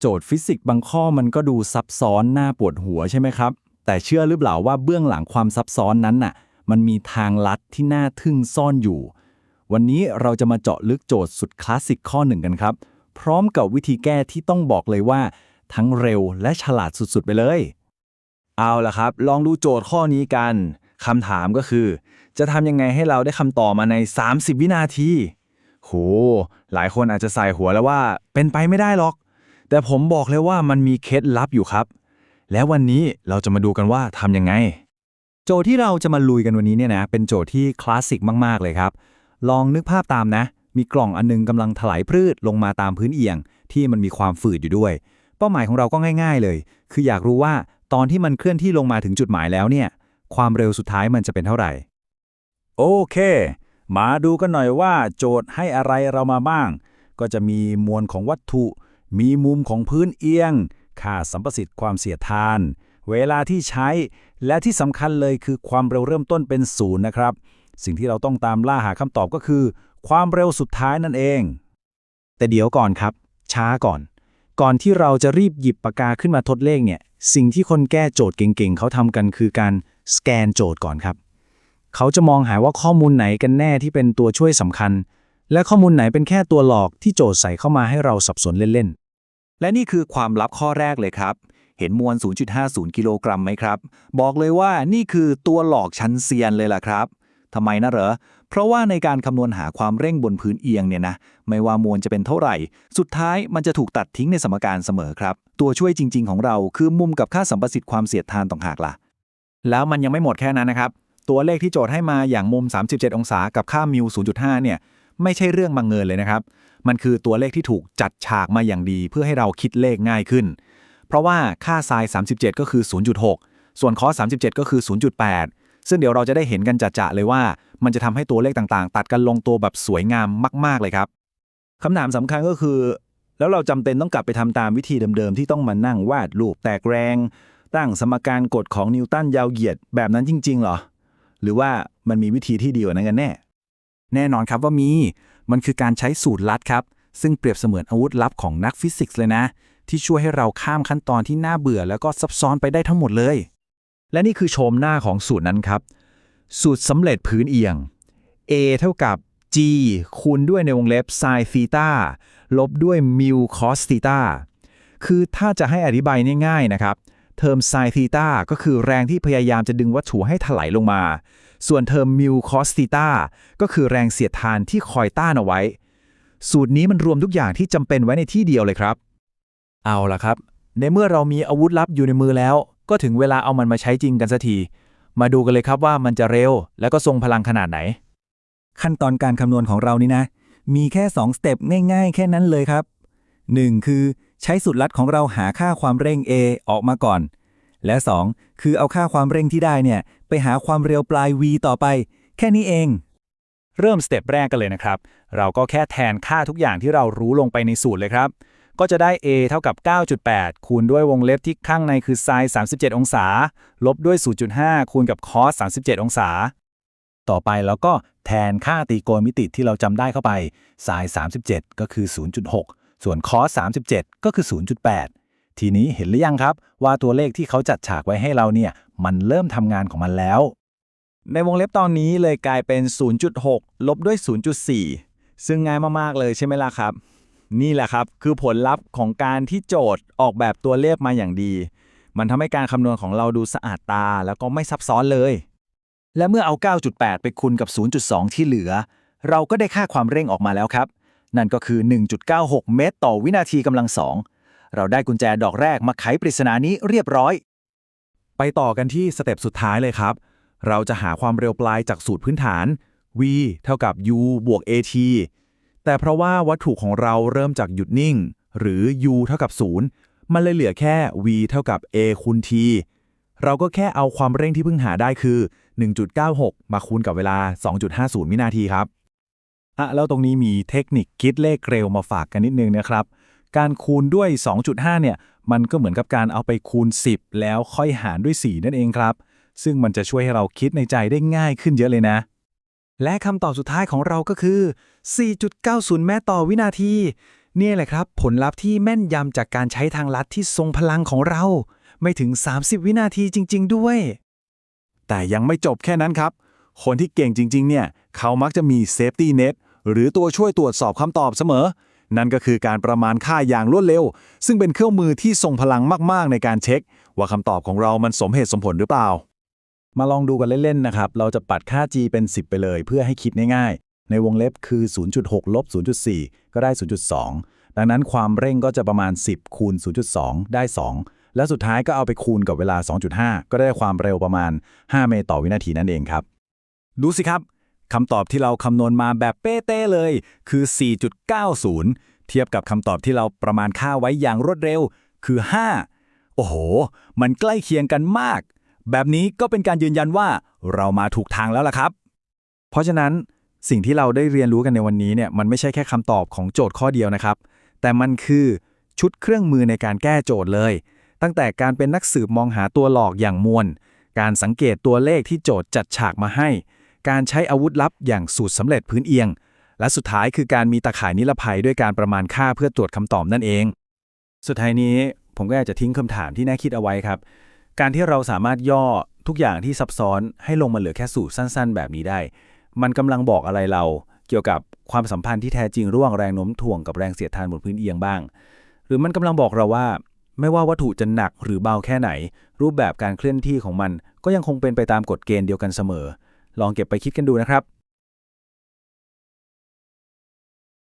โจทย์ฟิสิกส์บางข้อมันก็ดูซับซ้อนน่าปวดหัวใช่ไหมครับ แต่เชื่อหรือเปล่าว่าเบื้องหลังความซับซ้อนนั้นน่ะ มันมีทางลัดที่น่าทึ่งซ่อนอยู่ วันนี้เราจะมาเจาะลึกโจทย์สุดคลาสสิกข้อหนึ่งกันครับ พร้อมกับวิธีแก้ที่ต้องบอกเลยว่า ทั้งเร็วและฉลาดสุดๆไปเลย เอาล่ะครับ ลองดูโจทย์ข้อนี้กันคำถามก็คือ จะทำยังไงให้เราได้คำตอบมาใน 30 วินาทีโหหลายคนอาจจะใส่หัวแล้วว่า เป็นไปไม่ได้หรอก แต่ผมบอกเลยว่ามันมีเคล็ดลับอยู่ครับ แล้ววันนี้เราจะมาดูกันว่าทำยังไง โจทย์ที่เราจะมาลุยกันวันนี้เนี่ยนะ เป็นโจทย์ที่คลาสสิกมากๆเลยครับ ลองนึกภาพตามนะ มีกล่องอันนึงกำลังถลายพืชลงมาตามพื้นเอียง ที่มันมีความฝืดอยู่ด้วย เป้าหมายของเราก็ง่าย ๆเลย คืออยากรู้ว่าตอนที่มันเคลื่อนที่ลงมาถึงจุดหมายแล้วเนี่ย ความเร็วสุดท้ายมันจะเป็นเท่าไหร่ โอเค มาดูกันหน่อยว่า โจทย์ให้อะไรเรามาบ้าง ก็จะมีมวลของวัตถุ มีมุมของพื้นเอียง ค่าสัมประสิทธิ์ความเสียดทาน เวลาที่ใช้ และที่สำคัญเลยคือความเร็วเริ่มต้นเป็นศูนย์นะครับ สิ่งที่เราต้องตามล่าหาคำตอบก็คือ ความเร็วสุดท้ายนั่นเอง แต่เดี๋ยวก่อนครับ ช้าก่อน ก่อนที่เราจะรีบหยิบปากกาขึ้นมาทดเลขเนี่ย สิ่งที่คนแก้โจทย์เก่งๆเขาทำกันคือการสแกนโจทย์ก่อนครับ เขาจะมองหาว่าข้อมูลไหนกันแน่ที่เป็นตัวช่วยสำคัญและข้อมูลไหนเป็นแค่ตัวหลอกที่โจทย์ใส่เข้ามาให้เราสับสนเล่น และนี่คือความลับข้อแรกเลยครับ เห็นมวล 0.50 กิโลกรัมไหมครับ บอกเลยว่านี่คือตัวหลอกชั้นเซียนเลยล่ะครับทำไมนะเหรอ เพราะว่าในการคำนวณหาความเร่งบนพื้นเอียงเนี่ยนะ ไม่ว่ามวลจะเป็นเท่าไหร่ สุดท้ายมันจะถูกตัดทิ้งในสมการเสมอครับ ตัวช่วยจริง ๆ ของเราคือมุมกับค่าสัมประสิทธิ์ความเสียดทานต่างหากล่ะ แล้วมันยังไม่หมดแค่นั้นนะครับ ตัวเลขที่โจทย์ให้มาอย่างมุม 37 องศากับค่ามิว0.5 เนี่ย ไม่ใช่เรื่องบังเอิญเลยนะครับ มันคือตัวเลขที่ถูกจัดฉากมาอย่างดีเพื่อให้เราคิดเลขง่ายขึ้น เพราะว่าค่าไซน์37 ก็คือ 0.6 ส่วนคอส37 ก็คือ 0.8 ซึ่งเดี๋ยวเราจะได้เห็นกันจัดๆเลยว่า มันจะทำให้ตัวเลขต่างๆ ตัดกันลงตัวแบบสวยงามมากๆเลยครับคำถามสำคัญก็คือ แล้วเราจำเป็นต้องกลับไปทำตามวิธีเดิมๆที่ต้องมานั่งวาดรูปแตกแรง ตั้งสมการกฎของนิวตันยาวเหยียดแบบนั้นจริงๆหรอ หรือว่ามันมีวิธีที่ดีกว่านั้นกันแน่ แน่นอนครับว่ามี มันคือการใช้สูตรลัดครับ ซึ่งเปรียบเสมือนอาวุธลับของนักฟิสิกส์เลยนะ ที่ช่วยให้เราข้ามขั้นตอนที่น่าเบื่อ แล้วก็ซับซ้อนไปได้ทั้งหมดเลย และนี่คือโฉมหน้าของสูตรนั้นครับ สูตรสำเร็จพื้นเอียง a เท่ากับ g คูณด้วยในวงเล็บ sin theta ลบด้วย mu cos theta คือถ้าจะให้อธิบายง่ายๆนะครับ เทอม sin theta ก็คือแรงที่พยายามจะดึงวัตถุให้ถลายลงมา ส่วนเทอม mu cos theta ก็คือแรงเสียดทานที่คอยต้านเอาไว้ สูตรนี้มันรวมทุกอย่างที่จำเป็นไว้ในที่เดียวเลยครับ เอาล่ะครับ ในเมื่อเรามีอาวุธลับอยู่ในมือแล้ว ก็ถึงเวลาเอามันมาใช้จริงกันสักที มาดูกันเลยครับว่ามันจะเร็ว และก็ทรงพลังขนาดไหน ขั้นตอนการคำนวณของเรานี่นะ มีแค่ 2 สเต็ปง่าย ๆ แค่นั้นเลยครับ 1. คือ ใช้สูตรลัดของเราหาค่าความเร่ง a ออกมาก่อน และ 2. คือเอาค่าความเร่งที่ได้เนี่ย ไปหาความเร็วปลาย v ต่อไป แค่นี้เอง เริ่มสเต็ปแรกกันเลยนะครับ เราก็แค่แทนค่าทุกอย่างที่เรารู้ลงไปในสูตรเลยครับ ก็จะได้ a เท่ากับ 9.8 คูณด้วยวงเล็บที่ข้างในคือ sin 37 องศา ลบด้วย 0.5 คูณกับ cos 37 องศา ต่อไปเราก็แทนค่าตรีโกณมิติที่เราจำได้เข้าไป sin 37 ก็คือ 0.6 ส่วน cos 37 ก็คือ 0.8 ทีนี้เห็นหรือยังครับ ว่าตัวเลขที่เขาจัดฉากไว้ให้เราเนี่ย มันเริ่มทำงานของมันแล้ว ในวงเล็บตอนนี้เลยกลายเป็น 0.6 ลบด้วย 0.4 ซึ่งง่ายมาก ๆ เลยใช่ไหมล่ะครับ นี่แหละครับ คือผลลัพธ์ของการที่โจทย์ออกแบบตัวเลขมาอย่างดี มันทำให้การคำนวณของเราดูสะอาดตา แล้วก็ไม่ซับซ้อนเลย และเมื่อเอา 9.8 ไปคูณกับ 0.2 ที่เหลือ เราก็ได้ค่าความเร่งออกมาแล้วครับ นั่นก็คือ 1.96 เมตร ต่อวินาทีกำลังสองเราได้กุญแจดอกแรกมาไขปริศนานี้เรียบร้อย ไปต่อกันที่สเต็ปสุดท้ายเลยครับ เราจะหาความเร็วปลายจากสูตรพื้นฐาน v เท่ากับ u บวก at แต่เพราะว่าวัตถุของเราเริ่มจากหยุดนิ่ง หรือ u เท่ากับ 0 มันเลยเหลือแค่ v เท่ากับ a คูณ t เราก็แค่เอาความเร่งที่เพิ่งหาได้คือ 1.96 มาคูณกับเวลา 2.50 วินาทีครับ อะแล้วตรงนี้มีเทคนิคคิดเลขเร็วมาฝากกันนิดนึงนะครับ การคูณด้วย 2.5 เนี่ย มันก็เหมือนกับการเอาไปคูณ 10 แล้วค่อยหารด้วย 4 นั่นเองครับ ซึ่งมันจะช่วยให้เราคิดในใจได้ง่ายขึ้นเยอะเลยนะ และคำตอบสุดท้ายของเราก็คือ 4.90เมตรต่อวินาที เนี่ยแหละครับ ผลลัพธ์ที่แม่นยำจากการใช้ทางลัดที่ทรงพลังของเรา ไม่ถึง 30 วินาทีจริง ๆ ด้วย แต่ยังไม่จบแค่นั้นครับ คนที่เก่งจริง ๆ เนี่ย เขามักจะมีเซฟตี้เน็ต หรือตัวช่วยตรวจสอบคำตอบเสมอ นั่นก็คือการประมาณค่าอย่างรวดเร็ว ซึ่งเป็นเครื่องมือที่ทรงพลังมาก ๆ ในการเช็ค ว่าคำตอบของเรามันสมเหตุสมผลหรือเปล่า มาลองดูกันเล่น ๆ นะครับ เราจะปัดค่า g เป็น 10 ไปเลย เพื่อให้คิดง่ายๆ ในวงเล็บคือ 0.6 ลบ 0.4 ก็ได้ 0.2 ดังนั้นความเร่งก็จะประมาณ 10 คูณ 0.2 ได้ 2 แล้วสุดท้ายก็เอาไปคูณกับเวลา 2.5 ก็ได้ความเร็วประมาณ 5 เมตรต่อวินาทีนั่นเองครับ ดูสิครับ คำตอบที่เราคำนวณมาแบบเป๊ะๆเลย คือ 4.90 เทียบกับคำตอบที่เราประมาณค่าไว้อย่างรวดเร็ว คือ 5 โอ้โห มันใกล้เคียงกันมาก แบบนี้ก็เป็นการยืนยันว่าเรามาถูกทางแล้วล่ะครับ เพราะฉะนั้นสิ่งที่เราได้เรียนรู้กันในวันนี้เนี่ยมันไม่ใช่แค่คำตอบของโจทย์ข้อเดียวนะครับ แต่มันคือชุดเครื่องมือในการแก้โจทย์เลย ตั้งแต่การเป็นนักสืบมองหาตัวหลอกอย่างมวล การสังเกตตัวเลขที่โจทย์จัดฉากมาให้ การใช้อาวุธลับอย่างสูตรสำเร็จพื้นเอียง และสุดท้ายคือการมีตะข่ายนิรภัยด้วยการประมาณค่าเพื่อตรวจคำตอบนั่นเอง สุดท้ายนี้ผมก็อยากจะทิ้งคำถามที่น่าคิดเอาไว้ครับ การที่เราสามารถย่อทุกอย่างที่ซับซ้อนให้ลงมาเหลือแค่สูตรสั้น ๆ แบบนี้ได้ มันกำลังบอกอะไรเราเกี่ยวกับความสัมพันธ์ที่แท้จริงระหว่างแรงโน้มถ่วงกับแรงเสียดทานบนพื้นเอียงบ้าง หรือมันกำลังบอกเราว่า ไม่ว่าวัตถุจะหนักหรือเบาแค่ไหน รูปแบบการเคลื่อนที่ของมันก็ยังคงเป็นไปตามกฎเกณฑ์เดียวกันเสมอ ลองเก็บไปคิดกันดูนะครับ